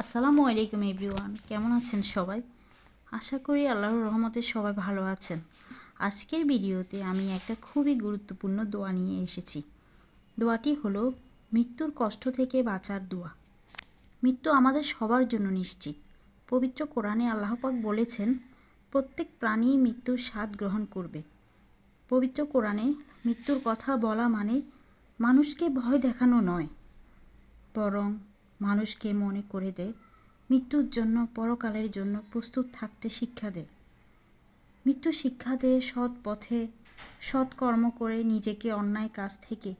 আসসালামু আলাইকুম এভরিওয়ান, কেমন আছেন সবাই? আশা করি আল্লাহর রহমতে সবাই ভালো আছেন। আজকের ভিডিওতে আমি একটা খুবই গুরুত্বপূর্ণ দোয়া নিয়ে এসেছি। দোয়াটি হলো, মৃত্যুর কষ্ট থেকে বাঁচার দোয়া। মৃত্যু আমাদের সবার জন্য নিশ্চিত। পবিত্র কোরআনে আল্লাহ পাক বলেছেন, প্রত্যেক প্রাণী মৃত্যুর স্বাদ গ্রহণ করবে। পবিত্র কোরআনে মৃত্যুর কথা বলা মানে মানুষকে ভয় দেখানো নয়, বরং মানুষকে মনে করে দেয় মৃত্যুর জন্য, পরকালের জন্য প্রস্তুত থাকতে শিক্ষা দেয় মৃত্যু শিক্ষা দেয় সৎ পথে, সৎ কর্ম করে নিজেকে অন্যায় কাজ থেকে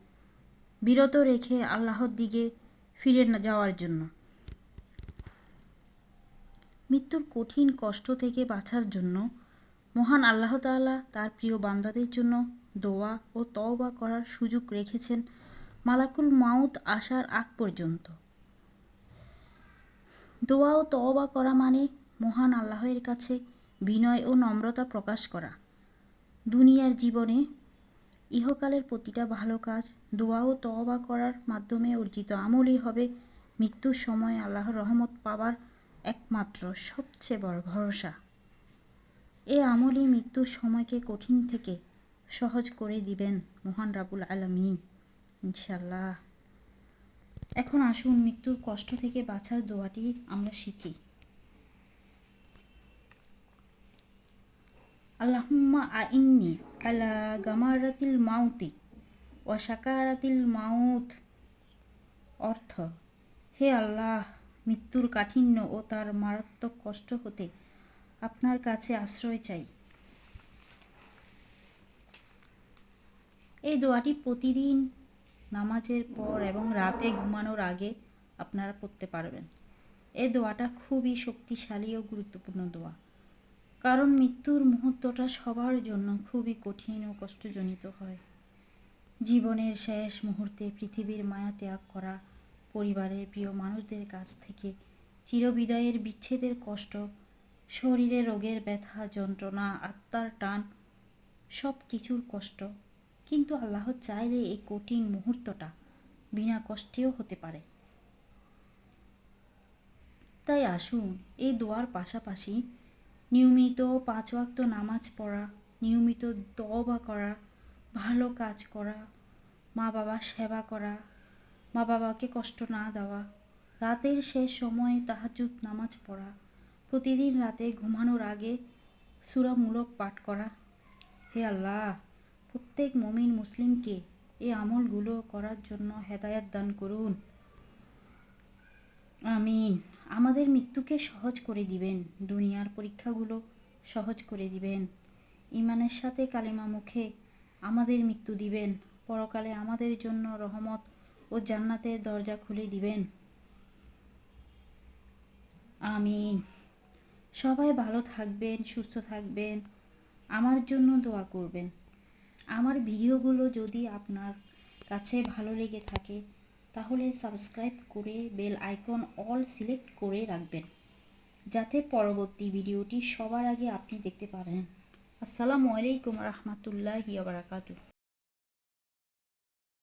বিরত রেখে আল্লাহর দিকে ফিরে যাওয়ার জন্য। মৃত্যুর কঠিন কষ্ট থেকে বাঁচার জন্য মহান আল্লাহ তাআলা তার প্রিয় বান্দাদের জন্য দোয়া ও তওবা করার সুযোগ রেখেছেন মালাকুল মাউত আসার আগ পর্যন্ত। দোয়া ও তওবা করা মানে মহান আল্লাহের কাছে বিনয় ও নম্রতা প্রকাশ করা। দুনিয়ার জীবনে ইহকালের প্রতিটা ভালো কাজ দোয়া ও তওবা করার মাধ্যমে অর্জিত আমলই হবে মৃত্যুর সময় আল্লাহর রহমত পাবার একমাত্র সবচেয়ে বড় ভরসা। এ আমলই মৃত্যুর সময়কে কঠিন থেকে সহজ করে দিবেন মহান রাবুল আলমিন। ইনশাল্লাহ এখন আসুন, মৃত্যুর কষ্ট থেকে বাঁচার দোয়াটি আমরা শিখি। আল্লাহুম্মা আইন্নি আলা গামারাতিল মাউতি ও মাউত। অর্থ, হে আল্লাহ, মৃত্যুর কাঠিন্য ও তার মারাত্মক কষ্ট হতে আপনার কাছে আশ্রয় চাই। এই দোয়াটি প্রতিদিন নামাজের পর এবং রাতে ঘুমানোর আগে আপনারা পড়তে পারবেন। এই দোয়াটা খুবই শক্তিশালী ও গুরুত্বপূর্ণ দোয়া। কারণ মৃত্যুর মুহূর্তটা সবার জন্য খুবই কঠিন ও কষ্টজনিত হয়। জীবনের শেষ মুহূর্তে পৃথিবীর মায়া ত্যাগ করা পরিবারের প্রিয় মানুষদের কাছ থেকে চিরবিদায়ের বিচ্ছেদের কষ্ট, শরীরে রোগের ব্যথা, যন্ত্রণা, আত্মার টান সব কিছুর কষ্ট কিন্তু আল্লাহ চাইলে এই কঠিন মুহূর্তটা বিনা কষ্টেও হতে পারে। তাই আসুন, এই দোয়ার পাশাপাশি নিয়মিত পাঁচ ওয়াক্ত নামাজ পড়া, নিয়মিত দবা করা, ভালো কাজ করা মা বাবার সেবা করা মা বাবাকে কষ্ট না দেওয়া, রাতের শেষ সময়ে তাহাজুদ নামাজ পড়া, প্রতিদিন রাতে ঘুমানোর আগে সুরামূলক পাঠ করা। হে আল্লাহ! প্রত্যেক মমিন মুসলিমকে এই আমলগুলো করার জন্য হেদায়াত দান করুন। আমিন। আমাদের মৃত্যুকে সহজ করে দিবেন, দুনিয়ার পরীক্ষাগুলো সহজ করে দিবেন। ইমানের সাথে কালিমা মুখে আমাদের মৃত্যু দিবেন, পরকালে আমাদের জন্য রহমত ও জান্নাতের দরজা খুলে দিবেন। আমিন। সবাই ভালো থাকবেন, সুস্থ থাকবেন। আমার জন্য দোয়া করবেন। আমার ভিডিওগুলো যদি আপনার কাছে ভালো লেগে থাকে, তাহলে সাবস্ক্রাইব করে বেল আইকন অল সিলেক্ট করে রাখবেন, যাতে পরবর্তী ভিডিওটি সবার আগে আপনি দেখতে পারেন। আসসালামু আলাইকুম রহমতুল্লাহি বারাকাতুহ।